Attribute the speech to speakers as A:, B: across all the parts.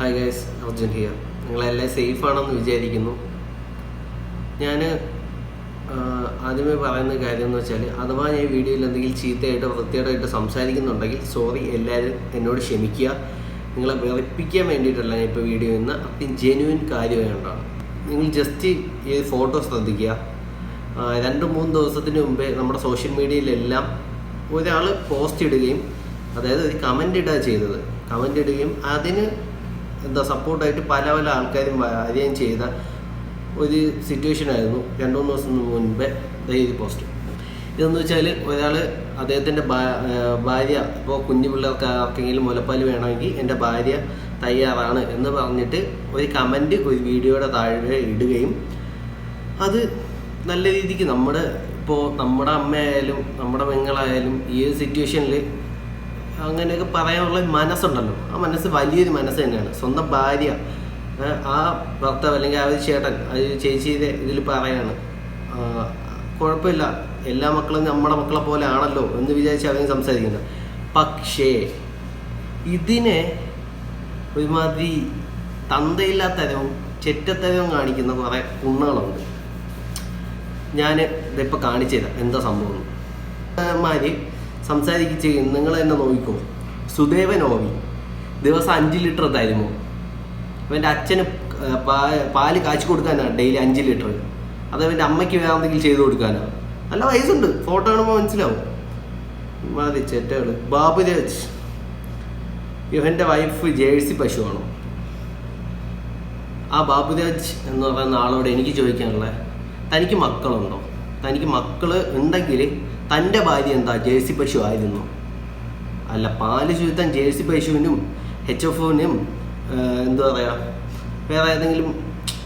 A: Hi guys Arjun here നിങ്ങളെല്ലാം safe ആണെന്ന് വിചാരിക്കുന്നു. ഞാൻ ആദ്യമേ പറയുന്ന കാര്യം എന്ന് വെച്ചാൽ അഥവാ ഞാൻ വീഡിയോയിൽ എന്തെങ്കിലും ചീത്തയായിട്ട് വൃത്തിയായിട്ട് സംസാരിക്കുന്നുണ്ടെങ്കിൽ സോറി എല്ലാവരും എന്നോട് ക്ഷമിക്കുക. നിങ്ങളെ വെറുപ്പിക്കാൻ വേണ്ടിയിട്ടല്ല ഞാൻ ഇപ്പോൾ വീഡിയോ ഇന്ന് അത്യം ജെന്യൂൻ കാര്യമായതുകൊണ്ടാണ് നിങ്ങൾ ജസ്റ്റ് ഈ ഫോട്ടോ ശ്രദ്ധിക്കുക. രണ്ട് മൂന്ന് ദിവസത്തിന് മുമ്പേ നമ്മുടെ സോഷ്യൽ മീഡിയയിലെല്ലാം ഒരാൾ പോസ്റ്റ് ഇടുകയും അതായത് ഒരു കമന്റ് ഇടുക ചെയ്തത്. കമന്റ് ഇടുകയും അതിന് എന്താ സപ്പോർട്ടായിട്ട് പല പല ആൾക്കാരും വരികയും ചെയ്ത ഒരു സിറ്റുവേഷൻ ആയിരുന്നു. രണ്ടു മൂന്ന് ദിവസം മുൻപേ ഡെയിലി പോസ്റ്റ് ഇതെന്ന് വെച്ചാൽ ഒരാൾ അദ്ദേഹത്തിന്റെ ഭാര്യ ഇപ്പോൾ കുഞ്ഞു പിള്ളേർക്ക് ആർക്കെങ്കിലും മുലപ്പാൽ വേണമെങ്കിൽ എന്റെ ഭാര്യ തയ്യാറാണ് എന്ന് പറഞ്ഞിട്ട് ഒരു കമന്റ് ഒരു വീഡിയോയുടെ താഴെ ഇടുകയും അത് നല്ല രീതിക്ക് നമ്മുടെ ഇപ്പോൾ നമ്മുടെ അമ്മയായാലും നമ്മുടെ പെങ്ങളായാലും ഈ ഒരു സിറ്റുവേഷനിൽ അങ്ങനെയൊക്കെ പറയാനുള്ള മനസ്സുണ്ടല്ലോ. ആ മനസ്സ് വലിയൊരു മനസ്സ് തന്നെയാണ്. സ്വന്തം ഭാര്യ ആ ഭർത്താവ് അല്ലെങ്കിൽ ആ ഒരു ചേട്ടൻ ആ ഒരു ചേച്ചിയുടെ ഇതിൽ പറയാണ് കുഴപ്പമില്ല. എല്ലാ മക്കളും നമ്മുടെ മക്കളെ പോലെ ആണല്ലോ എന്ന് വിചാരിച്ച് അവൻ സംസാരിക്കുന്നത് പക്ഷേ ഇതിനെ ഒരുമാതിരി തന്തയില്ലാത്തരവും ചെറ്റത്തരവും കാണിക്കുന്ന കുറേ കുണ്ണുകളുണ്ട് ഞാൻ ഇതിപ്പോൾ കാണിച്ചു തരാം എന്താ സംഭവം മാര് സംസാരിച്ച് നിങ്ങൾ തന്നെ നോക്കിക്കോ. സുദേവൻ ഓവി. ദിവസം അഞ്ച് ലിറ്റർ തരുമോ? അവന്റെ അച്ഛന് പാൽ കാച്ചി കൊടുക്കാനാണ് ഡെയിലി അഞ്ച് ലിറ്റർ. അത് അവന്റെ അമ്മയ്ക്ക് വേറെ എന്തെങ്കിലും ചെയ്ത് കൊടുക്കാനാണ് നല്ല വയസ്സുണ്ട്. ഫോട്ടോ കാണുമ്പോൾ മനസ്സിലാവും. മതി ചെറ്റകൾ ബാബുരാജ് ഇവന്റെ വൈഫ് ജേഴ്സി പശുവാണോ? ആ ബാബുരാജ് എന്ന് പറയുന്ന ആളോട് എനിക്ക് ചോദിക്കാനുള്ളത് തനിക്ക് മക്കളുണ്ടോ? തനിക്ക് മക്കൾ ഉണ്ടെങ്കിൽ തന്റെ ഭാര്യ എന്താ ജേഴ്സി പശു ആയിരുന്നു. അല്ല പാൽ ചുരുത്താൻ ജേഴ്സി പശുവിനും എച്ച് എഫിനും എന്താ പറയുക വേറെ ഏതെങ്കിലും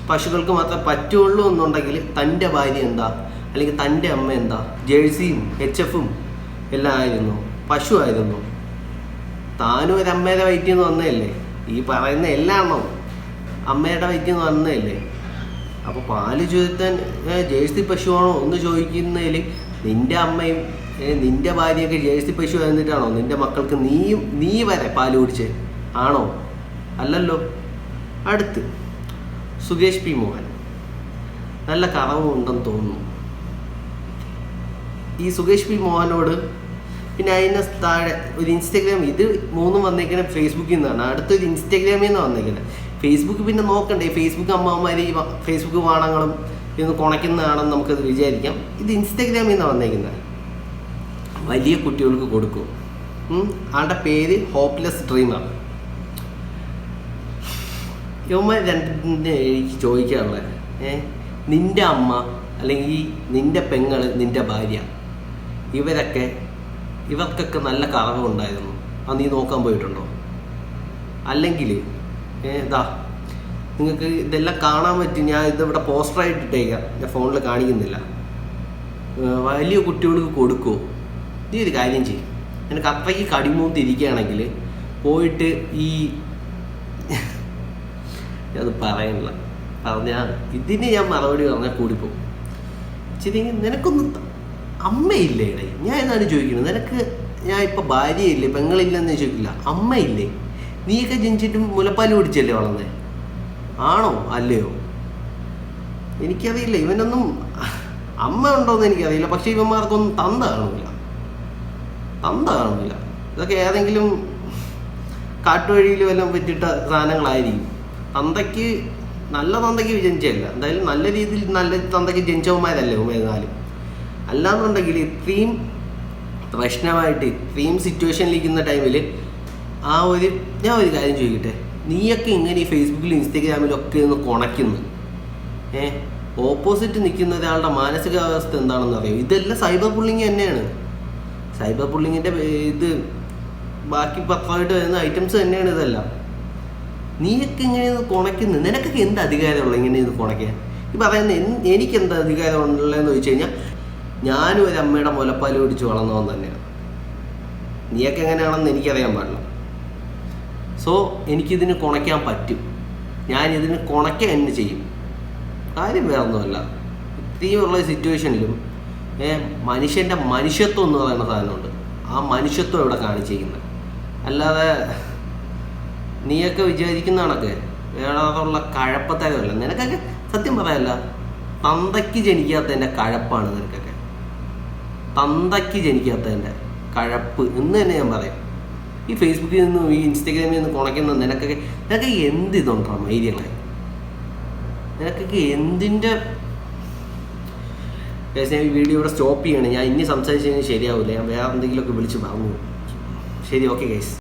A: പശുക്കൾക്ക് മാത്രമേ പറ്റുള്ളൂ എന്നുണ്ടെങ്കിൽ തന്റെ ഭാര്യ എന്താ? അല്ലെങ്കിൽ തന്റെ അമ്മ എന്താ? ജേഴ്സിയും എച്ച് എഫും എല്ലാം ആയിരുന്നു. പശു ആയിരുന്നു. താനും ഒരു അമ്മയുടെ വയറ്റിൽ വന്നതല്ലേ? ഈ പറയുന്ന എല്ലാണോ അമ്മയുടെ വയറ്റിൽ നിന്ന് വന്നതല്ലേ? അപ്പോൾ പാൽ ചുരുത്താൻ ജേഴ്സി പശുവാണോ എന്ന് ചോദിക്കുന്നതിൽ നിന്റെ അമ്മയും നിന്റെ ഭാര്യയൊക്കെ ജേഴ്സി പശു ആയിരുന്നിട്ടാണോ? നിന്റെ മക്കൾക്ക് നീയും നീ വരെ പാൽ കുടിച്ച്? ആണോ? അല്ലല്ലോ. അടുത്ത്. സുകേഷ് പി. മോഹൻ. നല്ല കറവുണ്ടെന്ന് തോന്നുന്നു. ഈ സുകേഷ് പി. മോഹനോട് പിന്നെ അതിന് താഴെ ഒരു ഇൻസ്റ്റാഗ്രാം ഇത് മൂന്നും വന്നേക്കണേ ഫേസ്ബുക്കിൽ നിന്നാണ്. അടുത്തൊരു ഇൻസ്റ്റാഗ്രാമിൽ നിന്ന് വന്നേക്കണേ. ഫേസ്ബുക്ക് പിന്നെ നോക്കണ്ടേ? ഫേസ്ബുക്ക് അമ്മമാർ ഈ ഫേസ്ബുക്ക് വാണങ്ങളും ഇന്ന് കുണയ്ക്കുന്നതാണെന്ന് നമുക്കത് വിചാരിക്കാം. ഇത് ഇൻസ്റ്റാഗ്രാമിൽ നിന്നാണ് വന്നേക്കുന്നത് വലിയ കുട്ടികൾക്ക് കൊടുക്കും. ആളുടെ പേര് ഹോപ്പ്ലെസ് ഡ്രീമാണ് യമ്മ രണ്ടിന്റെ എനിക്ക് ചോദിക്കാറുള്ളത് ഏ? നിന്റെ അമ്മ അല്ലെങ്കിൽ നിന്റെ പെങ്ങൾ നിന്റെ ഭാര്യ ഇവരൊക്കെ ഇവർക്കൊക്കെ നല്ല കറവുണ്ടായിരുന്നു. അത് നീ നോക്കാൻ പോയിട്ടുണ്ടോ? അല്ലെങ്കിൽ ഇതാ നിങ്ങൾക്ക് ഇതെല്ലാം കാണാൻ പറ്റും. ഞാൻ ഇതിവിടെ പോസ്റ്ററായിട്ട് ഇട്ടേക്കാം ഞാൻ ഫോണിൽ കാണിക്കുന്നില്ല. വലിയ കുട്ടികൾക്ക് കൊടുക്കുമോ നീ ഒരു കാര്യം ചെയ്യും. നിനക്ക് അത്രയ്ക്ക് കടിമൂന്നിരിക്കുകയാണെങ്കിൽ പോയിട്ട് ഈ അത് പറയണില്ല പറഞ്ഞാൽ ഇതിന് ഞാൻ മറുപടി പറഞ്ഞാൽ കൂടിപ്പോകും ഇച്ചിരി നിനക്കൊന്നും അമ്മയില്ലേ ഇടയിൽ ഞാൻ എന്നാണ് ചോദിക്കുന്നത്? നിനക്ക് ഞാൻ ഇപ്പം ഭാര്യയില്ലേ? പെങ്ങളില്ലെന്ന് ചോദിക്കില്ല. അമ്മയില്ലേ? നീയൊക്കെ ജനിച്ചിട്ട് മുലപ്പാൽ കുടിച്ചല്ലേ വളർന്നേ? ആണോ? അല്ലയോ? എനിക്കറിയില്ല. ഇവനൊന്നും അമ്മ ഉണ്ടോയെന്ന് എനിക്കറിയില്ല. പക്ഷെ ഇവന്മാർക്കൊന്നും തന്ത കാണില്ല തന്ത കാണില്ല ഇതൊക്കെ ഏതെങ്കിലും കാട്ടുവഴിയിൽ വല്ലതും പറ്റിയിട്ട സാധനങ്ങളായിരിക്കും. തന്തയ്ക്ക് നല്ല തന്തയ്ക്ക് ജനിച്ചതല്ല എന്തായാലും നല്ല രീതിയിൽ നല്ല തന്തയ്ക്ക് ജനിച്ചവന്മാരല്ലേ ഉമേനാലും അല്ലാന്നുണ്ടെങ്കിൽ ഇത്രയും പ്രശ്നമായിട്ട് ഇത്രയും സിറ്റുവേഷനിലിരിക്കുന്ന ടൈമിൽ ആ ഒരു ഞാൻ ഒരു കാര്യം ചോദിക്കട്ടെ? നീയൊക്കെ ഇങ്ങനെ ഈ ഫേസ്ബുക്കിലും ഇൻസ്റ്റാഗ്രാമിലും ഒക്കെ ഒന്ന് കുണയ്ക്കുന്നു. ഏ? ഓപ്പോസിറ്റ് നിൽക്കുന്ന ഒരാളുടെ മാനസികാവസ്ഥ എന്താണെന്ന് അറിയാം? ഇതെല്ലാം സൈബർ ബുള്ളിങ് തന്നെയാണ്. സൈബർ ബുള്ളിങ്ങിന്റെ ഇത് ബാക്കി പത്രമായിട്ട് വരുന്ന ഐറ്റംസ് തന്നെയാണ് ഇതെല്ലാം. നീയൊക്കെ ഇങ്ങനെ ഇത് കുണയ്ക്കുന്നു. നിനക്കൊക്കെ എന്ത് അധികാരമുള്ള ഇങ്ങനെ ഇത് കുണയ്ക്കാൻ? ഈ പറയുന്ന എനിക്ക് എന്ത് അധികാരം എന്ന് ചോദിച്ചു കഴിഞ്ഞാൽ ഞാനും ഒരു അമ്മയുടെ മുലപ്പാൽ പിടിച്ച് വളർന്നവൻ തന്നെയാണ്. നീയൊക്കെ എങ്ങനെയാണെന്ന് എനിക്കറിയാൻ പാടില്ല. സോ എനിക്കിതിന് കുണയ്ക്കാൻ പറ്റും. ഞാൻ ഇതിന് കുണയ്ക്കുക എന്നെ ചെയ്യും. കാര്യം വേറെ ഒന്നുമല്ല ഇത്രയുമുള്ള സിറ്റുവേഷനിലും മനുഷ്യന്റെ മനുഷ്യത്വം എന്ന് പറയുന്ന സാധനമുണ്ട്. ആ മനുഷ്യത്വം ഇവിടെ കാണിച്ചിരിക്കുന്നത്. അല്ലാതെ നീയൊക്കെ വിചാരിക്കുന്ന കണക്ക്. വേറാറുള്ള കഴപ്പത്തരമല്ല. നിനക്കൊക്കെ സത്യം പറയല്ല. തന്തയ്ക്ക് ജനിക്കാത്തതിന്റെ കഴപ്പാണ് നിനക്കൊക്കെ. തന്തയ്ക്ക് ജനിക്കാത്തതിന്റെ കഴപ്പ് എന്ന് തന്നെ ഞാൻ പറയും. ഈ ഫേസ്ബുക്കിൽ നിന്നും ഈ ഇൻസ്റ്റാഗ്രാമിൽ നിന്ന് കുണയ്ക്കുന്ന നിനക്കൊക്കെ നിനക്ക് എന്ത് ഇതുണ്ടോ മൈര്യങ്ങളെ നിനക്കൊക്കെ എന്തിന്റെ ഞാൻ ഈ വീഡിയോ ഇവിടെ സ്റ്റോപ്പ് ചെയ്യണം. ഞാൻ ഇനി സംസാരിച്ചു കഴിഞ്ഞാൽ ശരിയാവില്ല ഞാൻ വേറെ എന്തെങ്കിലുമൊക്കെ വിളിച്ച് പറഞ്ഞു. ശരി ഓക്കെ ഗൈസ്